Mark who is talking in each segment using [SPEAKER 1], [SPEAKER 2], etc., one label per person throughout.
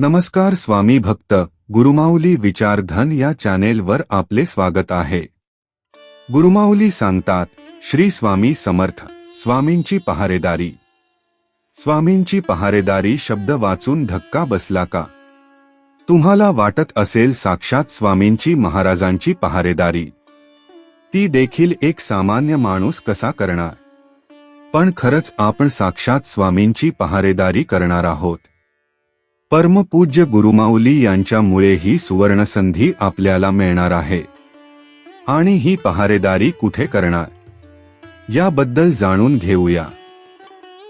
[SPEAKER 1] नमस्कार स्वामी भक्त गुरुमाऊली विचारधन या चॅनेलवर आपले स्वागत आहे. गुरुमाऊली सांगतात श्री स्वामी समर्थ स्वामींची पहारेदारी. स्वामींची पहारेदारी शब्द वाचून धक्का बसला का? तुम्हाला वाटत असेल साक्षात स्वामींची महाराजांची पहारेदारी. ती देखील एक सामान्य माणूस कसा करणार? पण खरंच आपण साक्षात स्वामींची पहारेदारी करणार आहोत. परमपूज्य गुरुमाऊली यांच्यामुळे ही सुवर्णसंधी आपल्याला मिळणार आहे. आणि ही पहारेदारी कुठे करणार? याबद्दल जाणून घेऊया.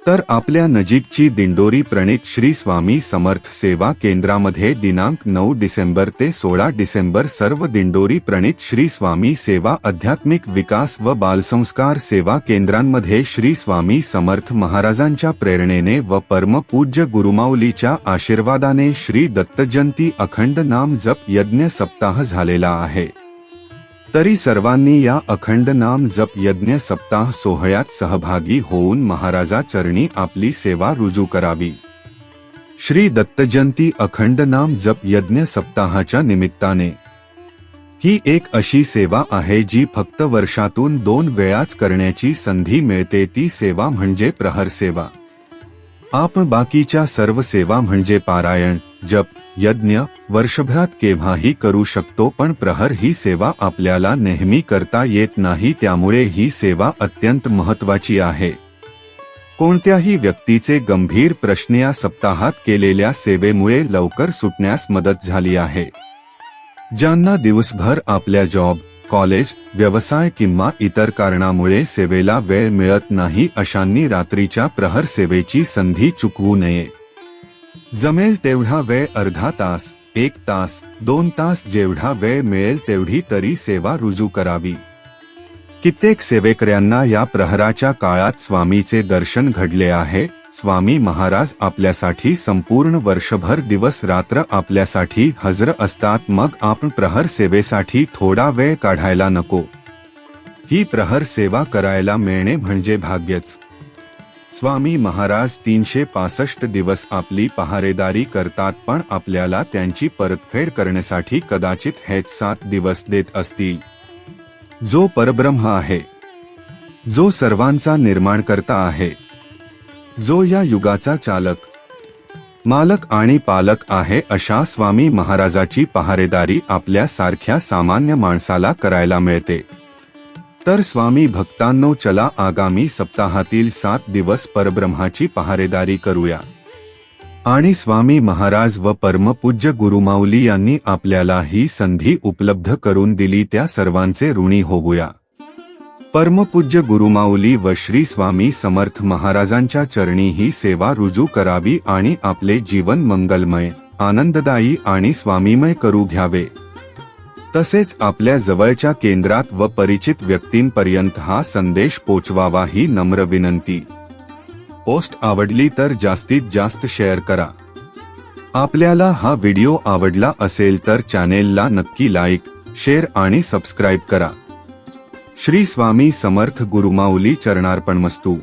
[SPEAKER 1] तर आपल्या नजीकची दिंडोरी प्रणित श्री स्वामी समर्थ सेवा केंद्रामध्ये दिनांक नऊ डिसेंबर ते सोळा डिसेंबर सर्व दिंडोरी प्रणित श्री स्वामी सेवा आध्यात्मिक विकास व बालसंस्कार सेवा केंद्रांमध्ये श्री स्वामी समर्थ महाराजांच्या प्रेरणेने व परमपूज्य गुरुमाऊलीच्या आशीर्वादाने श्री दत्तजयंती अखंड नाम जप यज्ञ सप्ताह झालेला आहे. तरी सर्वांनी या अखंड नाम जप यज्ञ सप्ताह सोहळ्यात सहभागी होऊन महाराजा चरणी आपली सेवा रुजू करावी. श्री दत्तजयंती अखंड नाम जप यज्ञ सप्ताहाच्या निमित्ताने. ही एक अशी सेवा आहे जी फक्त वर्षातून दोन वेळाच करण्याची संधी मिळते. ती सेवा म्हणजे प्रहर सेवा. आप बाकीच्या सर्व सेवा म्हणजे पारायण. जप यज्ञ वर्षभरात केव्हाही करू शकतो पण प्रहर ही सेवा आपल्याला नेहमी करता येत नाही त्यामुळे ही सेवा अत्यंत महत्वाची आहे. कोणत्याही व्यक्तीचे गंभीर प्रश्न या सप्ताहात केलेल्या सेवेमुळे लवकर सुटण्यास मदत झाली आहे. ज्यांना दिवसभर आपल्या जॉब कॉलेज व्यवसाय किंवा इतर कारणामुळे सेवेला वेळ मिळत नाही अशांनी रात्रीच्या प्रहर सेवेची संधी चुकवू नये. जमेल तेवढा वेळ अर्धा तास एक तास दोन तास जेवढा वेळ मिळेल तेवढी तरी सेवा रुजू करावी. कित्येक सेवेकऱ्यांना या प्रहराच्या काळात स्वामीचे दर्शन घडले आहे स्वामी महाराज आपल्यासाठी संपूर्ण वर्षभर दिवस रात्र आपल्यासाठी हजर असतात मग आपण प्रहर सेवेसाठी थोडा वेळ काढायला नको. ही प्रहर सेवा करायला मिळणे म्हणजे भाग्यच. स्वामी महाराज तीनशे पासष्ट दिवस आपली पहारेदारी करतात पण आपल्याला त्यांची परतफेड करण्यासाठी कदाचित हेच सात दिवस देत असतील. जो परब्रह्म आहे. जो सर्वांचा निर्माण करता आहे. जो या युगाचा चालक. मालक आणि पालक आहे अशा स्वामी महाराजाची पहारेदारी आपल्या सारख्या सामान्य माणसाला करायला मिळते. तर स्वामी भक्तांनो चला आगामी सप्ताहातील सात दिवस परब्रह्माची पहारेदारी करूया. आणि स्वामी महाराज व परमपूज्य गुरुमाऊली यांनी आपल्याला ही संधी उपलब्ध करून दिली त्या सर्वांचे ऋणी होऊया. परमपूज्य गुरुमाऊली व श्री स्वामी समर्थ महाराजांच्या चरणी ही सेवा रुजू करावी आणि आपले जीवन मंगलमय आनंददायी आणि स्वामीमय करू घ्यावे. तसेच आपल्या जवळच्या केंद्रात व परिचित व्यक्तींपर्यंत हा संदेश पोचवावा ही नम्र विनंती. पोस्ट आवडली तर जास्तीत जास्त शेअर करा. आपल्याला हा व्हिडिओ आवडला असेल तर चॅनेलला नक्की लाईक शेअर आणि सबस्क्राईब करा. श्री स्वामी समर्थ गुरुमाऊली चरणार्पण मस्तू